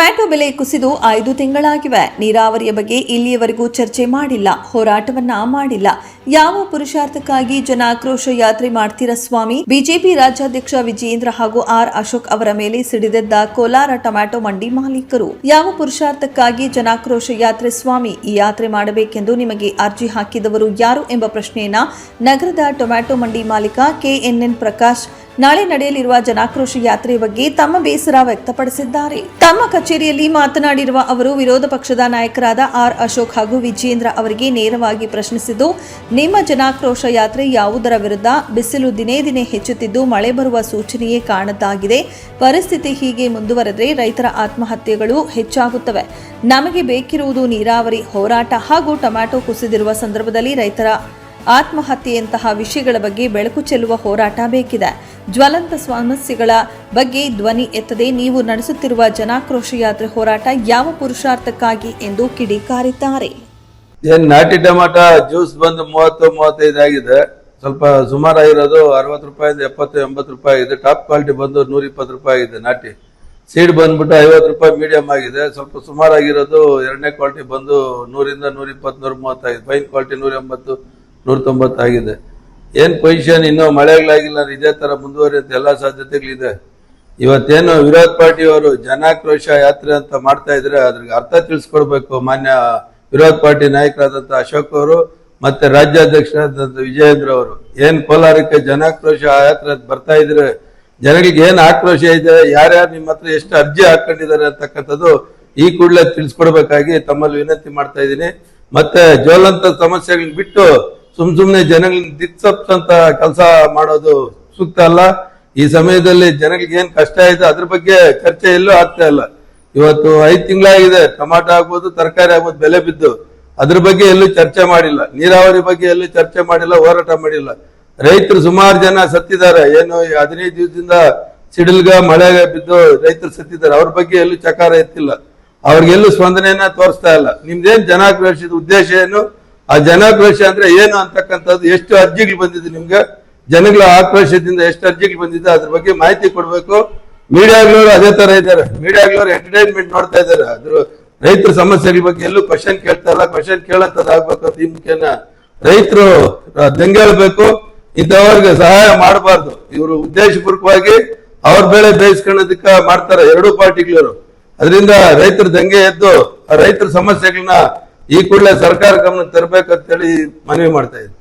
Tomato ಬೆಲೆ ಕುಸಿದು ಐದು ತಿಂಗಳಾಗಿವೆ. ನೀರಾವರಿಯ ಬಗ್ಗೆ ಇಲ್ಲಿಯವರೆಗೂ ಚರ್ಚೆ ಮಾಡಿಲ್ಲ. ಹೋರಾಟವನ್ನ ಮಾಡಿಲ್ಲ. ಯಾವ ಪುರುಷಾರ್ಥಕ್ಕಾಗಿ ಜನಾಕ್ರೋಶ ಯಾತ್ರೆ ಮಾಡ್ತೀರಾ ಸ್ವಾಮಿ? ಬಿಜೆಪಿ ರಾಜ್ಯಾಧ್ಯಕ್ಷ ವಿಜಯೇಂದ್ರ ಹಾಗೂ ಆರ್ ಅಶೋಕ್ ಅವರ ಮೇಲೆ ಸಿಡಿದೆದ್ದ ಕೋಲಾರ ಟೊಮ್ಯಾಟೊ ಮಂಡಿ ಮಾಲೀಕರು. ಯಾವ ಪುರುಷಾರ್ಥಕ್ಕಾಗಿ ಜನಾಕ್ರೋಶ ಯಾತ್ರೆ ಸ್ವಾಮಿ? ಈ ಯಾತ್ರೆ ಮಾಡಬೇಕೆಂದು ನಿಮಗೆ ಅರ್ಜಿ ಹಾಕಿದವರು ಯಾರು ಎಂಬ ಪ್ರಶ್ನೆಯನ್ನ ನಗರದ ಟೊಮ್ಯಾಟೊ ಮಂಡಿ ಮಾಲೀಕ ಕೆಎನ್ಎನ್ ಪ್ರಕಾಶ್ ನಾಳೆ ನಡೆಯಲಿರುವ ಜನಾಕ್ರೋಶ ಯಾತ್ರೆ ಬಗ್ಗೆ ತಮ್ಮ ಬೇಸರ ವ್ಯಕ್ತಪಡಿಸಿದ್ದಾರೆ. ತಮ್ಮ ಕಚೇರಿಯಲ್ಲಿ ಮಾತನಾಡಿರುವ ಅವರು, ವಿರೋಧ ಪಕ್ಷದ ನಾಯಕರಾದ ಆರ್ ಅಶೋಕ್ ಹಾಗೂ ವಿಜೇಂದ್ರ ಅವರಿಗೆ ನೇರವಾಗಿ ಪ್ರಶ್ನಿಸಿದ್ದು, ನಿಮ್ಮ ಜನಾಕ್ರೋಶ ಯಾತ್ರೆ ಯಾವುದರ ವಿರುದ್ಧ? ಬಿಸಿಲು ದಿನೇ ದಿನೇ ಹೆಚ್ಚುತ್ತಿದ್ದು, ಮಳೆ ಬರುವ ಸೂಚನೆಯೇ ಕಾಣದಾಗಿದೆ ಪರಿಸ್ಥಿತಿ ಹೀಗೆ ಮುಂದುವರೆದರೆ ರೈತರ ಆತ್ಮಹತ್ಯೆಗಳು ಹೆಚ್ಚಾಗುತ್ತವೆ. ನಮಗೆ ಬೇಕಿರುವುದು ನೀರಾವರಿ, ಹೋರಾಟ ಹಾಗೂ ಟೊಮ್ಯಾಟೊ ಕುಸಿದಿರುವ ಸಂದರ್ಭದಲ್ಲಿ ರೈತರ ಆತ್ಮಹತ್ಯೆಯಂತಹ ವಿಷಯಗಳ ಬಗ್ಗೆ ಬೆಳಕು ಚೆಲ್ಲುವ ಹೋರಾಟ ಬೇಕಿದೆ. ಜ್ವಲಂತ ಸಮಸ್ಯೆಗಳ ಬಗ್ಗೆ ಧ್ವನಿ ಎತ್ತದೆ ನೀವು ನಡೆಸುತ್ತಿರುವ ಜನಾಕ್ರೋಶ ಯಾತ್ರೆ ಹೋರಾಟ ಯಾವ ಪುರುಷಾರ್ಥಕ್ಕಾಗಿ ಎಂದು ಕಿಡಿಕಾರಿದ್ದಾರೆ. ಏನ್ ನಾಟಿ ಟೊಮಾಟೊ ಜ್ಯೂಸ್ ಬಂದು ಮೂವತ್ತು, ಮೂವತ್ತೈದು ಆಗಿದೆ. ಸ್ವಲ್ಪ ಸುಮಾರಾಗಿರೋದು ಅರವತ್ತು ರೂಪಾಯಿಂದ ಎಪ್ಪತ್ತು, ಎಂಬತ್ತು ರೂಪಾಯಿ ಆಗಿದೆ. ಟಾಪ್ ಕ್ವಾಲಿಟಿ ಬಂದು ನೂರ ಇಪ್ಪತ್ತು ರೂಪಾಯಿ ಆಗಿದೆ ನಾಟಿ. ಸೀಡ್ ಬಂದ್ಬಿಟ್ಟು ಐವತ್ತು ರೂಪಾಯಿ ಮೀಡಿಯಂ ಆಗಿದೆ. ಸ್ವಲ್ಪ ಸುಮಾರಾಗಿರೋದು ಎರಡನೇ ಕ್ವಾಲಿಟಿ ಬಂದು ನೂರಿಂದ ನೂರ ಇಪ್ಪತ್ತು ನೂರ ಮೂವತ್ತಾಗಿದೆ ಫೈನ್ ಕ್ವಾಲಿಟಿ ನೂರ ಎಂಬತ್ತು, ನೂರ ತೊಂಬತ್ತು ಆಗಿದೆ. ಏನ್ ಪೊಸಿಷನ್ ಇನ್ನೂ ಮಳೆಗಳಾಗಿಲ್ಲ ಇದೇ ತರ ಮುಂದುವರಿಯುತ್ತೆ, ಎಲ್ಲಾ ಸಾಧ್ಯತೆಗಳಿದೆ. ಇವತ್ತೇನು ವಿರೋಧ ಪಾರ್ಟಿಯವರು ಜನಾಕ್ರೋಶ ಯಾತ್ರೆ ಅಂತ ಮಾಡ್ತಾ ಇದ್ರೆ ಅದ್ರಿಗೆ ಅರ್ಥ ತಿಳಿಸ್ಕೊಡ್ಬೇಕು ಮಾನ್ಯ ವಿರೋಧ ಪಾರ್ಟಿ ನಾಯಕರಾದಂತ ಅಶೋಕ್ ಅವರು ಮತ್ತೆ ರಾಜ್ಯಾಧ್ಯಕ್ಷರಾದಂತ ವಿಜಯೇಂದ್ರ ಅವರು. ಏನ್ ಕೋಲಾರಕ್ಕೆ ಜನಾಕ್ರೋಶ ಯಾತ್ರೆ ಬರ್ತಾ ಇದ್ರೆ ಜನಗಳಿಗೆ ಏನ್ ಆಕ್ರೋಶ ಇದೆ, ಯಾರ್ಯಾರು ನಿಮ್ಮ ಹತ್ರ ಎಷ್ಟು ಅರ್ಜಿ ಹಾಕೊಂಡಿದ್ದಾರೆ ಅಂತಕ್ಕಂಥದ್ದು ಈ ಕೂಡಲೇ ತಿಳಿಸ್ಕೊಡ್ಬೇಕಾಗಿ ತಮ್ಮಲ್ಲಿ ವಿನಂತಿ ಮಾಡ್ತಾ ಇದ್ದೀನಿ. ಮತ್ತೆ ಜ್ವಲಂತ ಸಮಸ್ಯೆಗಳನ್ನ ಬಿಟ್ಟು ಸುಮ್ ಸುಮ್ನೆ ಜನಗಳನ್ನ ದಿತ್ತಪ್ಸಂತ ಕೆಲಸ ಮಾಡೋದು ಸೂಕ್ತ ಅಲ್ಲ. ಈ ಸಮಯದಲ್ಲಿ ಜನಗಳಿಗೆ ಏನ್ ಕಷ್ಟ ಇದೆ, ಅದ್ರ ಬಗ್ಗೆ ಚರ್ಚೆ ಎಲ್ಲೂ ಆಗ್ತಾ ಇಲ್ಲ. ಇವತ್ತು ಐದ್ ತಿಂಗಳಾಗಿದೆ, ಟೊಮಾಟೊ ಆಗ್ಬೋದು, ತರಕಾರಿ ಆಗ್ಬೋದು, ಬೆಲೆ ಬಿದ್ದು. ಅದ್ರ ಬಗ್ಗೆ ಎಲ್ಲೂ ಚರ್ಚೆ ಮಾಡಿಲ್ಲ. ನೀರಾವರಿ ಬಗ್ಗೆ ಎಲ್ಲೂ ಚರ್ಚೆ ಮಾಡಿಲ್ಲ, ಹೋರಾಟ ಮಾಡಿಲ್ಲ. ರೈತರು ಸುಮಾರು ಜನ ಸತ್ತಿದ್ದಾರೆ. ಏನು ಹದಿನೈದು ದಿವಸದಿಂದ ಸಿಡಿಲ್ಗ ಮಳೆ ಬಿದ್ದು ರೈತರು ಸತ್ತಿದ್ದಾರೆ. ಅವ್ರ ಬಗ್ಗೆ ಎಲ್ಲೂ ಚಕಾರ ಎತ್ತಿಲ್ಲ. ಅವ್ರಿಗೆಲ್ಲೂ ಸ್ಪಂದನೆಯನ್ನ ತೋರಿಸ್ತಾ ಇಲ್ಲ. ನಿಮ್ದೇನ್ ಜನಾಕ್ರೋಶದ ಉದ್ದೇಶ ಏನು? ಆ ಜನಾಕ್ರೋಶ ಅಂದ್ರೆ ಏನು ಅಂತಕ್ಕಂಥದ್ದು, ಎಷ್ಟು ಅರ್ಜಿಗಳು ಬಂದಿದೆ ನಿಮ್ಗೆ? ಜನಗಳ ಆಕ್ರೋಶದಿಂದ ಎಷ್ಟು ಅರ್ಜಿಗಳು ಬಂದಿದೆ, ಅದ್ರ ಬಗ್ಗೆ ಮಾಹಿತಿ ಕೊಡ್ಬೇಕು. ಮೀಡಿಯಾಗಳವರು ಅದೇ ತರ ಇದ್ದಾರೆ. ಮೀಡಿಯಾಗಳವರು ಎಂಟರ್ಟೈನ್ಮೆಂಟ್ ನೋಡ್ತಾ ಇದ್ದಾರೆ. ಅದ್ರ ರೈತರ ಸಮಸ್ಯೆಗಳ ಬಗ್ಗೆ ಎಲ್ಲೂ ಕ್ವಶನ್ ಕೇಳ್ತಾರಲ್ಲ ಕ್ವಶನ್ ಕೇಳಂತದ್ದು ಆಗ್ಬೇಕು ಅಂತ ಈ ಮುಖ್ಯನ ರೈತರು ದಂಗೆಳ್ಬೇಕು. ಇಂಥವ್ರಿಗೆ ಸಹಾಯ ಮಾಡಬಾರ್ದು. ಇವರು ಉದ್ದೇಶಪೂರ್ವಕವಾಗಿ ಅವ್ರ ಬೆಳೆ ಬೇಯಿಸ್ಕೊಳ್ಳೋದಕ್ಕ ಮಾಡ್ತಾರೆ. ಎರಡೂ ಪಾರ್ಟಿಗಳವರು. ಅದರಿಂದ ರೈತರ ದಂಗೆ ಎದ್ದು ರೈತರ ಸಮಸ್ಯೆಗಳನ್ನ ಈ ಕೂಡಲೇ ಸರ್ಕಾರ ಗಮನ ತರಬೇಕಂತೇಳಿ ಮನವಿ ಮಾಡ್ತಾ ಇದ್ದೀನಿ